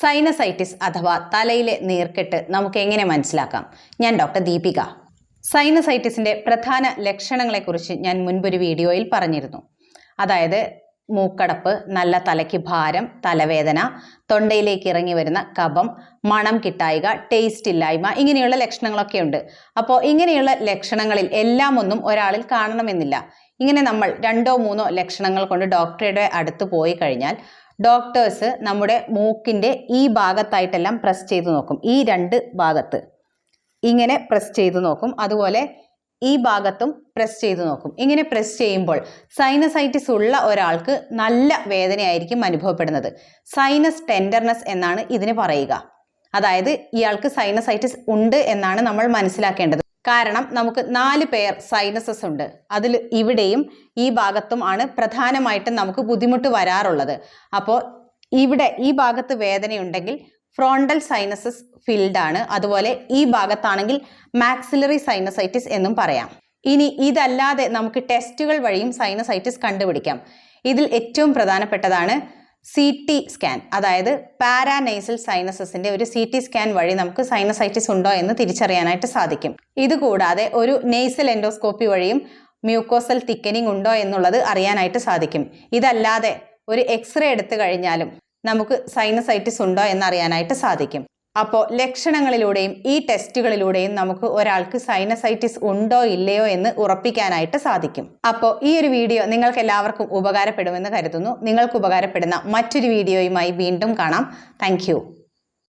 Sinusitis അഥവാ തലയിലെ നീർക്കെട്ട് നമുക്ക് എങ്ങനെ മനസ്സിലാക്കാം? ഞാൻ ഡോക്ടർ ദീപിക. സൈനസൈറ്റിസിന്റെ പ്രധാന ലക്ഷണങ്ങളെക്കുറിച്ച് ഞാൻ മുൻപൊരു വീഡിയോയിൽ പറഞ്ഞിരുന്നു. അതായത് മൂക്കടപ്പ് നല്ല തലയ്ക്ക് ഭാരം തലവേദന തൊണ്ടയിലേക്ക് ഇറങ്ങി വരുന്ന കഫം മണം കിട്ടായിക ടേസ്റ്റ് ഇല്ലായ്മ ഇങ്ങനെയുള്ള ലക്ഷണങ്ങളൊക്കെ ഉണ്ട്. അപ്പോൾ ഇങ്ങനെയുള്ള ലക്ഷണങ്ങളിൽ എല്ലാം ഒന്നും ഒരാളിൽ കാണണമെന്നില്ല. ഇങ്ങനെ നമ്മൾ രണ്ടോ മൂന്നോ ലക്ഷണങ്ങൾ കൊണ്ട് ഡോക്ടറുടെ അടുത്ത് പോയി കഴിഞ്ഞാൽ ഡോക്ടേഴ്സ് നമ്മുടെ മൂക്കിന്റെ ഈ ഭാഗത്തായിട്ടെല്ലാം പ്രസ് ചെയ്ത് നോക്കും. ഈ രണ്ട് ഭാഗത്ത്. ഇങ്ങനെ പ്രസ് ചെയ്ത് നോക്കും. അതുപോലെ ഈ ഭാഗത്തും പ്രസ് ചെയ്ത് നോക്കും. ഇങ്ങനെ പ്രസ് ചെയ്യുമ്പോൾ സൈനസൈറ്റിസ് ഉള്ള ഒരാൾക്ക് നല്ല വേദനയായിരിക്കും അനുഭവപ്പെടുന്നത്. സൈനസ് ടെൻഡർനെസ് എന്നാണ് ഇതിന് പറയുക. അതായത് ഇയാൾക്ക് സൈനസൈറ്റിസ് ഉണ്ട് എന്നാണ് നമ്മൾ മനസ്സിലാക്കേണ്ടത്. കാരണം നമുക്ക് നാല് പെയർ സൈനസസ് ഉണ്ട്. അതിൽ ഇവിടെയും ഈ ഭാഗത്തും ആണ് പ്രധാനമായിട്ടും നമുക്ക് ബുദ്ധിമുട്ട് വരാറുള്ളത്. അപ്പോൾ ഇവിടെ ഈ ഭാഗത്ത് വേദനയുണ്ടെങ്കിൽ ഫ്രോണ്ടൽ സൈനസസ് ഫിൽഡ് ആണ്. അതുപോലെ ഈ ഭാഗത്താണെങ്കിൽ മാക്സിലറി സൈനസൈറ്റിസ് എന്നും പറയാം. ഇനി ഇതല്ലാതെ നമുക്ക് ടെസ്റ്റുകൾ വഴിയും സൈനസൈറ്റിസ് കണ്ടുപിടിക്കാം. ഇതിൽ ഏറ്റവും പ്രധാനപ്പെട്ടതാണ് സി ടി സ്കാൻ അതായത് പാരാനൈസൽ സൈനസസിന്റെ ഒരു സി ടി സ്കാൻ വഴി നമുക്ക് സൈനസൈറ്റിസ് ഉണ്ടോ എന്ന് തിരിച്ചറിയാനായിട്ട് സാധിക്കും. ഇതുകൂടാതെ ഒരു നെയ്സൽ എൻഡോസ്കോപ്പി വഴിയും മ്യൂക്കോസൽ തിക്കനിങ് ഉണ്ടോ എന്നുള്ളത് അറിയാനായിട്ട് സാധിക്കും. ഇതല്ലാതെ ഒരു എക്സ്റേ എടുത്തു കഴിഞ്ഞാലും നമുക്ക് സൈനസൈറ്റിസ് ഉണ്ടോ എന്നറിയാനായിട്ട് സാധിക്കും. അപ്പോൾ ലക്ഷണങ്ങളിലൂടെയും ഈ ടെസ്റ്റുകളിലൂടെയും നമുക്ക് ഒരാൾക്ക് സൈനസൈറ്റിസ് ഉണ്ടോ ഇല്ലയോ എന്ന് ഉറപ്പിക്കാനായിട്ട് സാധിക്കും. അപ്പോൾ ഈ ഒരു വീഡിയോ നിങ്ങൾക്ക് എല്ലാവർക്കും ഉപകാരപ്പെടുമെന്ന് കരുതുന്നു. നിങ്ങൾക്ക് ഉപകാരപ്പെടുന്ന മറ്റൊരു വീഡിയോയുമായി വീണ്ടും കാണാം. താങ്ക്